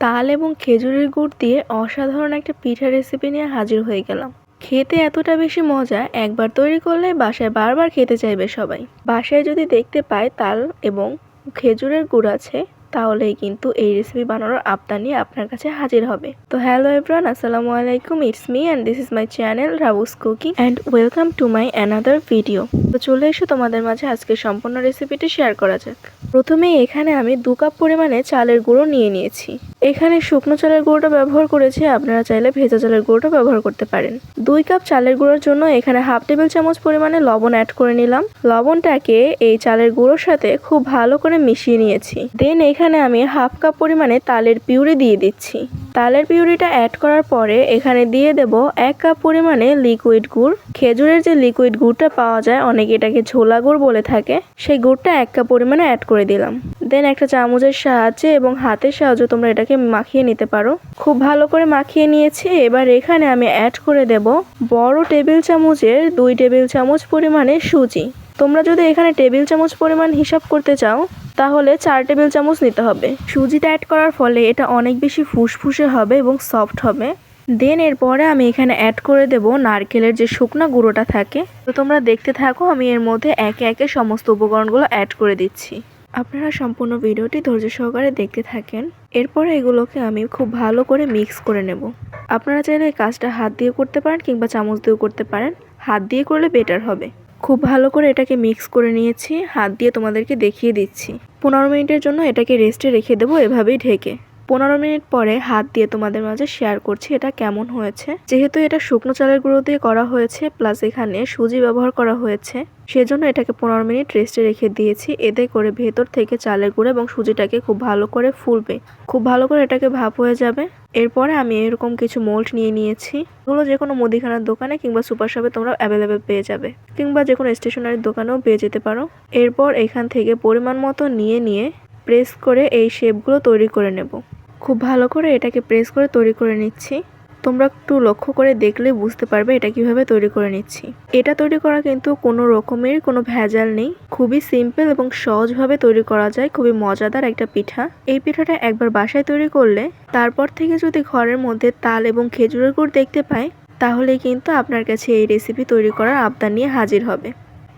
তাল এবং খেজুরের গুড় দিয়ে অসাধারণ একটা পিঠা রেসিপি নিয়ে হাজির হয়ে গেলাম। খেতে এতটা বেশি মজা একবার তৈরি করলে বাসায় বারবার খেতে চাইবে সবাই। বাসায় যদি দেখতে পায় তাল এবং খেজুরের গুড় আছে, তাহলেই কিন্তু এই রেসিপি বানানোর আবদার নিয়ে আপনার কাছে হাজির হবে। তো হ্যালো এভরান আসসালামু আলাইকুম। It's me and this is my channel Rabu's cooking and welcome to my another video তো চলে এসো তোমাদের মাঝে আজকে সম্পূর্ণ রেসিপিটি শেয়ার করা যাক। প্রথমেই এখানে আমি দু কাপ পরিমাণে চালের গুঁড়ো নিয়ে নিয়েছি। এখানে শুকনো চালের গুঁড়োটা ব্যবহার করেছি, আপনারা চাইলে ভেজা চালের গুঁড়োটা ব্যবহার করতে পারেন। দুই কাপ চালের গুঁড়োর জন্য এখানে হাফ টেবিল চামচ পরিমাণে লবণ অ্যাড করে নিলাম। লবণটাকে এই চালের গুঁড়োর সাথে খুব ভালো করে মিশিয়ে নিয়েছি। দেন এখানে আমি হাফ কাপ পরিমাণে তালের পিউরি দিয়ে দিচ্ছি। তালের পিউরিটা অ্যাড করার পরে এখানে দিয়ে দেব এক কাপ পরিমাণে লিকুইড গুড়। খেজুরের যে লিকুইড গুড়টা পাওয়া যায়, অনেকে এটাকে ঝোলা গুড় বলে থাকে, সেই গুড়টা এক কাপ পরিমাণে অ্যাড করে দিলাম। দেন একটা চামচের সাহায্যে এবং হাতের সাহায্যে তোমরা এটাকে মাখিয়ে নিতে পারো। খুব ভালো করে মাখিয়ে নিয়েছি। এবার এখানে আমি অ্যাড করে দেব বড় টেবিল চামচের দুই টেবিল চামচ পরিমাণে সুজি। তোমরা যদি এখানে টেবিল চামচ পরিমাণ হিসাব করতে চাও, তাহলে চার টেবিল চামচ নিতে হবে। সুজিটা অ্যাড করার ফলে এটা অনেক বেশি ফুসফুসে হবে এবং সফট হবে। দেন এরপরে আমি এখানে অ্যাড করে দেব নারকেলের যে শুকনা গুঁড়োটা থাকে। তো তোমরা দেখতে থাকো, আমি এর মধ্যে একে একে সমস্ত উপকরণগুলো অ্যাড করে দিচ্ছি। আপনারা সম্পূর্ণ ভিডিওটি ধৈর্য সহকারে দেখতে থাকেন। এরপরে এগুলোকে আমি খুব ভালো করে মিক্স করে নেব। আপনারা চাইলে এই কাজটা হাত দিয়ে করতে পারেন কিংবা চামচ দিয়েও করতে পারেন। হাত দিয়ে করলে বেটার হবে। খুব ভালো করে এটাকে মিক্স করে নিয়েছি। হাত দিয়ে তোমাদেরকে দেখিয়ে দিচ্ছি। পনেরো মিনিটের জন্য এটাকে রেস্টে রেখে দেবো এভাবেই ঢেকে। পনেরো মিনিট পরে হাত দিয়ে তোমাদের মাঝে শেয়ার করছি এটা কেমন হয়েছে। যেহেতু এটা শুকনো চালের গুঁড়ো দিয়ে করা হয়েছে প্লাস এখানে সুজি ব্যবহার করা হয়েছে, সেজন্য এটাকে পনেরো মিনিট রেস্টে রেখে দিয়েছি। এতে করে ভেতর থেকে চালের গুঁড়ো এবং সুজিটাকে খুব ভালো করে ফুলবে। খুব ভালো করে এটাকে ভাপ হয়ে যাবে। এরপরে আমি এরকম কিছু মোল্ড নিয়ে নিয়েছি। এগুলো যে কোনো মুদিখানার দোকানে কিংবা সুপার শপে তোমরা অ্যাভেলেবেল পেয়ে যাবে। কিংবা যে কোনো স্টেশনারির দোকানেও পেয়ে যেতে পারো। এরপর এখান থেকে পরিমাণ মতো নিয়ে নিয়ে প্রেস করে এই শেপগুলো তৈরি করে নেব। খুব ভালো করে এটাকে প্রেস করে তৈরি করে নিচ্ছি। তোমরা একটু লক্ষ্য করে দেখলে বুঝতে পারবে এটা কীভাবে তৈরি করে নিচ্ছি। এটা তৈরি করা কিন্তু কোনো রকমের কোনো ভেজাল নেই। খুবই সিম্পল এবং সহজভাবে তৈরি করা যায়। খুবই মজাদার একটা পিঠা। এই পিঠাটা একবার বাসায় তৈরি করলে, তারপর থেকে যদি ঘরের মধ্যে তাল এবং খেজুরের গুড় দেখতে পায় তাহলে কিন্তু আপনার কাছে এই রেসিপি তৈরি করার আবদার নিয়ে হাজির হবে।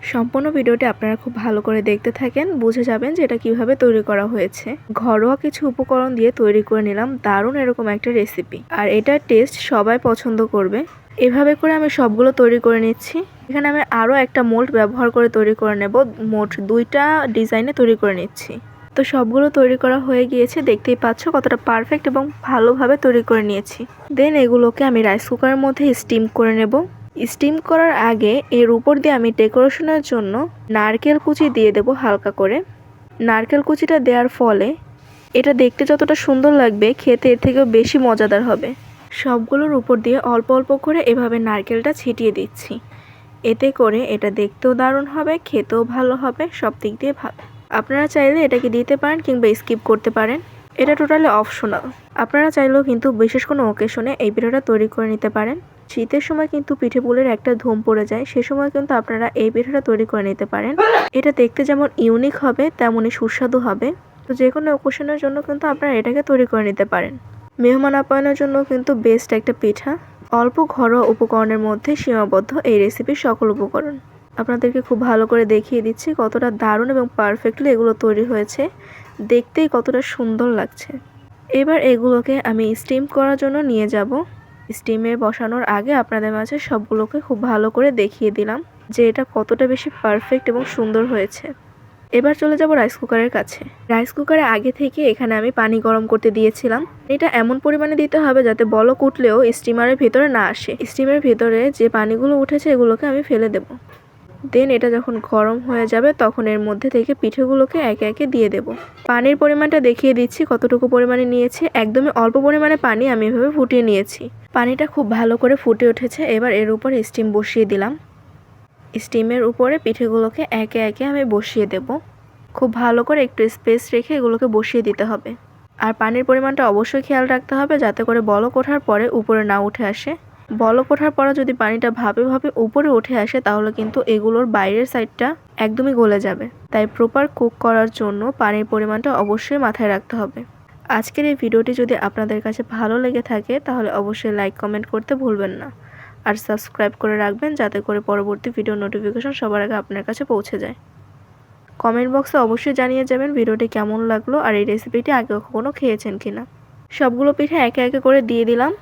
সম্পূর্ণ ভিডিওটি আপনারা খুব ভালো করে দেখতে থাকেন, বুঝে যাবেন যে এটা কীভাবে তৈরি করা হয়েছে। ঘরোয়া কিছু উপকরণ দিয়ে তৈরি করে নিলাম, দারুণ এরকম একটা রেসিপি আর এটার টেস্ট সবাই পছন্দ করবে। এভাবে করে আমি সবগুলো তৈরি করে নিচ্ছি। এখানে আমি আরও একটা মোল্ড ব্যবহার করে তৈরি করে নেব। মোট দুইটা ডিজাইনে তৈরি করে নিচ্ছি। তো সবগুলো তৈরি করা হয়ে গিয়েছে, দেখতেই পাচ্ছ কতটা পারফেক্ট এবং ভালোভাবে তৈরি করে নিয়েছি। দেন এগুলোকে আমি রাইস কুকারের মধ্যে স্টিম করে নেব। স্টিম করার আগে এর উপর দিয়ে আমি ডেকোরেশনের জন্য নারকেল কুচি দিয়ে দেব হালকা করে। নারকেল কুচিটা দেওয়ার ফলে এটা দেখতে যতটা সুন্দর লাগবে, খেতে এর থেকেও বেশি মজাদার হবে। সবগুলোর উপর দিয়ে অল্প অল্প করে এভাবে নারকেলটা ছিটিয়ে দিচ্ছি। এতে করে এটা দেখতেও দারুণ হবে, খেতেও ভালো হবে, সব দিক দিয়ে ভালো। আপনারা চাইলে এটাকে দিতে পারেন কিংবা স্কিপ করতে পারেন। এটা টোটালি অপশনাল। আপনারা চাইলেও কিন্তু বিশেষ কোনো ওকেশনে এই পিঠাটা তৈরি করে নিতে পারেন। শীতের সময় কিন্তু পিঠে পুলের একটা ধুম পড়ে যায়, সে সময় কিন্তু আপনারা এই পিঠাটা তৈরি করে নিতে পারেন। এটা দেখতে যেমন ইউনিক হবে, তেমনই সুস্বাদু হবে। তো যে কোনো ওকেশনের জন্য কিন্তু আপনারা এটাকে তৈরি করে নিতে পারেন। মেহমান আপ্যায়নের জন্য কিন্তু বেস্ট একটা পিঠা। অল্প ঘরোয়া উপকরণের মধ্যে সীমাবদ্ধ এই রেসিপির সকল উপকরণ। আপনাদেরকে খুব ভালো করে দেখিয়ে দিচ্ছি কতটা দারুণ এবং পারফেক্টলি এগুলো তৈরি হয়েছে। দেখতেই কতটা সুন্দর লাগছে। এবার এগুলোকে আমি স্টিম করার জন্য নিয়ে যাব। স্টিমে বসানোর আগে আপনাদের মাঝে সবগুলোকে খুব ভালো করে দেখিয়ে দিলাম যে এটা কতটা বেশি পারফেক্ট এবং সুন্দর হয়েছে। এবার চলে যাব রাইস কুকারের কাছে। রাইস কুকারে আগে থেকে এখানে আমি পানি গরম করতে দিয়েছিলাম। এটা এমন পরিমাণে দিতে হবে যাতে বল কুটলেও স্টিমারের ভেতরে না আসে। স্টিমের ভেতরে যে পানিগুলো উঠেছে এগুলোকে আমি ফেলে দেব। দেন এটা যখন গরম হয়ে যাবে, তখন এর মধ্যে থেকে পিঠেগুলোকে একে একে দিয়ে দেব। পানির পরিমাণটা দেখিয়ে দিচ্ছি, কতটুকু পরিমাণে নিয়েছি। একদমই অল্প পরিমাণে পানি আমি এভাবে ফুটিয়ে নিয়েছি। পানিটা খুব ভালো করে ফুটে উঠেছে, এবার এর উপর স্টিম বসিয়ে দিলাম। স্টিমের উপরে পিঠেগুলোকে একে একে আমি বসিয়ে দেব। খুব ভালো করে একটু স্পেস রেখে এগুলোকে বসিয়ে দিতে হবে। আর পানির পরিমাণটা অবশ্যই খেয়াল রাখতে হবে, যাতে করে বলক ওঠার পরে উপরে না উঠে আসে। বলক ওঠার পরে যদি পানিটা ভাবে ভাবে উপরে উঠে আসে, তাহলে কিন্তু এগুলোর বাইরের সাইডটা একদমই গলে যাবে। তাই প্রপার কুক করার জন্য পানির পরিমাণটা অবশ্যই মাথায় রাখতে হবে। আজকের এই ভিডিওটি যদি আপনাদের কাছে ভালো লেগে থাকে, তাহলে অবশ্যই লাইক, কমেন্ট করতে ভুলবেন না। আর সাবস্ক্রাইব করে রাখবেন, যাতে করে পরবর্তী ভিডিও নোটিফিকেশন সবার আগে আপনার কাছে পৌঁছে যায়। কমেন্ট বক্সে অবশ্যই জানিয়ে যাবেন ভিডিওটি কেমন লাগল আর এই রেসিপিটি আগে কখনো খেয়েছেন কিনা। সবগুলো পিঠে একে একে করে দিয়ে দিলাম।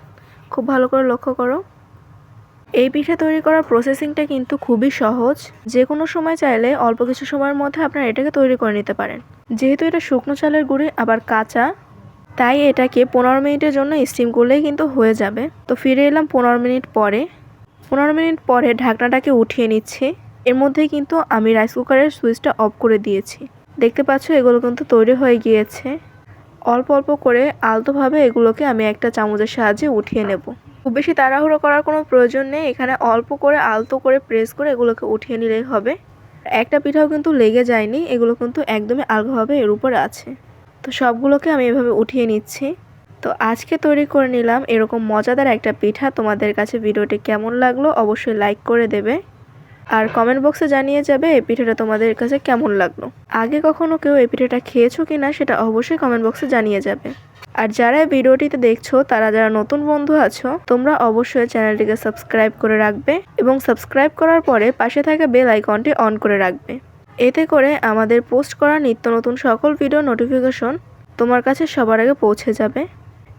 খুব ভালো করে লক্ষ্য করো। এই পিঠে তৈরি করার প্রসেসিংটা কিন্তু খুবই সহজ। যে কোনো সময় চাইলে অল্প কিছু সময়ের মধ্যে আপনারা এটাকে তৈরি করে নিতে পারেন। যেহেতু এটা শুকনো চালের গুঁড়ি, আবার কাঁচা, তাই এটাকে পনেরো মিনিটের জন্য স্টিম করলেই কিন্তু হয়ে যাবে। তো ফিরে এলাম পনেরো মিনিট পরে। পনেরো মিনিট পরে ঢাকনাটাকে উঠিয়ে নিচ্ছি। এর মধ্যে কিন্তু আমি রাইস কুকারের সুইচটা অফ করে দিয়েছি। দেখতে পাচ্ছ, এগুলো কিন্তু তৈরি হয়ে গিয়েছে। অল্প অল্প করে আলতোভাবে এগুলোকে আমি একটা চামচের সাহায্যে উঠিয়ে নেব। খুব বেশি তাড়াহুড়ো করার কোনো প্রয়োজন নেই, এখানে অল্প করে আলতো করে প্রেস করে এগুলোকে উঠিয়ে নিলেই হবে। একটা পিঠাও কিন্তু লেগে যায়নি, এগুলো কিন্তু একদমই আলগাভাবে এর উপরে আছে। তো সবগুলোকে আমি এভাবে উঠিয়ে নিচ্ছি। তো আজকে তৈরি করে নিলাম এরকম মজাদার একটা পিঠা। তোমাদের কাছে ভিডিওটি কেমন লাগল অবশ্যই লাইক করে দেবে। আর কমেন্ট বক্সে জানিয়ে যাবে এই পিঠেটা তোমাদের কাছে কেমন লাগল। আগে কখনো কেউ এই পিঠেটা খেয়েছো কি না সেটা অবশ্যই কমেন্ট বক্সে জানিয়ে যাবে। আর যারা এই ভিডিওটিতে দেখছ, তারা যারা নতুন বন্ধু আছো, তোমরা অবশ্যই চ্যানেলটিকে সাবস্ক্রাইব করে রাখবে এবং সাবস্ক্রাইব করার পরে পাশে থাকা বেল আইকনটি অন করে রাখবে। এতে করে আমাদের পোস্ট করা নিত্য নতুন সকল ভিডিও নোটিফিকেশন তোমার কাছে সবার আগে পৌঁছে যাবে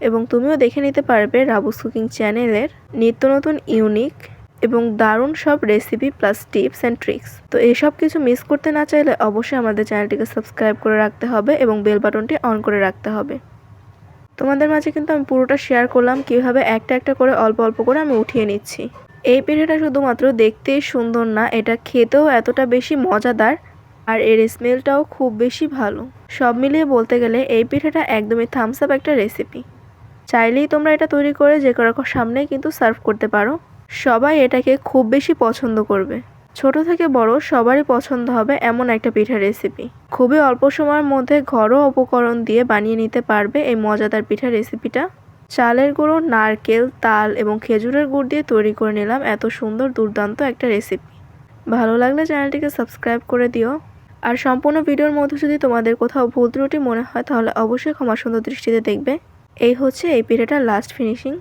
এবং তুমিও দেখে নিতে পারবে রাবুস কুকিং চ্যানেলের নিত্য নতুন ইউনিক এবং দারুণ সব recipe plus tips and tricks তো এসব কিছু মিস করতে না চাইলে অবশ্যই আমাদের চ্যানেলটিকে সাবস্ক্রাইব করে রাখতে হবে এবং বেল বাটনটি অন করে রাখতে হবে। তোমাদের মাঝে কিন্তু আমি পুরোটা শেয়ার করলাম, কীভাবে একটা একটা করে অল্প অল্প করে আমি উঠিয়ে নিচ্ছি। এই পিঠেটা শুধুমাত্র দেখতেই সুন্দর না, এটা খেতেও এতটা বেশি মজাদার আর এর স্মেলটাও খুব বেশি ভালো। সব মিলিয়ে বলতে গেলে এই পিঠেটা একদমই থামস আপ একটা রেসিপি চাইলেই তোমরা এটা তৈরি করে যে কারও সামনেই কিন্তু সার্ভ করতে পারো। সবাই এটাকে খুব বেশি পছন্দ করবে। ছোট থেকে বড় সবারই পছন্দ হবে এমন একটা পিঠার রেসিপি খুবই অল্প সময়ের মধ্যে ঘরোয়া উপকরণ দিয়ে বানিয়ে নিতে পারবে এই মজাদার পিঠার রেসিপিটা চালের গুঁড়ো, নারকেল, তাল এবং খেজুরের গুড় দিয়ে তৈরি করে নিলাম এত সুন্দর, দুর্দান্ত একটা রেসিপি ভালো লাগলে চ্যানেলটিকে সাবস্ক্রাইব করে দিও। আর সম্পূর্ণ ভিডিওর মধ্যে যদি তোমাদের কোথাও ভুল ত্রুটি মনে হয়, তাহলে অবশ্যই ক্ষমা সুন্দর দৃষ্টিতে দেখবে। এই হচ্ছে এই পিঠাটার লাস্ট ফিনিশিং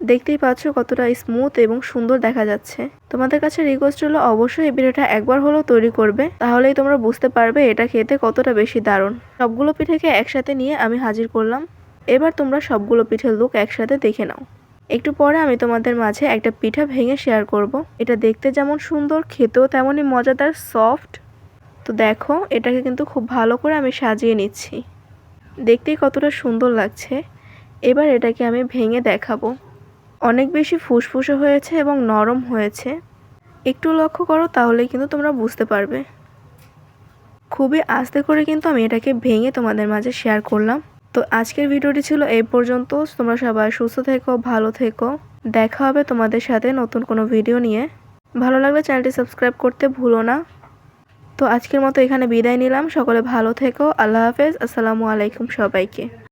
দেখতেই পাচ্ছ কতটা স্মুথ এবং সুন্দর দেখা যাচ্ছে। তোমাদের কাছে রিকোয়েস্ট হলো, অবশ্যই এই পিঠাটা একবার হলেও তৈরি করবে, তাহলেই তোমরা বুঝতে পারবে এটা খেতে কতটা বেশি দারুণ। সবগুলো পিঠেকে একসাথে নিয়ে আমি হাজির করলাম। এবার তোমরা সবগুলো পিঠের লুক একসাথে দেখে নাও। একটু পরে আমি তোমাদের মাঝে একটা পিঠা ভেঙে শেয়ার করব। এটা দেখতে যেমন সুন্দর, খেতেও তেমনই মজাদার সফট তো দেখো, এটাকে কিন্তু খুব ভালো করে আমি সাজিয়ে নিচ্ছি। দেখতেই কতটা সুন্দর লাগছে। এবার এটাকে আমি ভেঙে দেখাবো। অনেক বেশি ফুসফুসে হয়েছে এবং নরম হয়েছে। একটু লক্ষ্য করো তাহলেই কিন্তু তোমরা বুঝতে পারবে। খুবই আস্তে করে কিন্তু আমি এটাকে ভেঙে তোমাদের মাঝে শেয়ার করলাম। তো আজকের ভিডিওটি ছিল এই পর্যন্ত। তোমরা সবাই সুস্থ থেকো, ভালো থেকো। দেখা হবে তোমাদের সাথে নতুন কোনো ভিডিও নিয়ে। ভালো লাগলে চ্যানেলটি সাবস্ক্রাইব করতে ভুলো না। তো আজকের মতো এখানে বিদায় নিলাম। সকলে ভালো থেকো। আল্লাহ হাফেজ। আসসালামু আলাইকুম সবাইকে।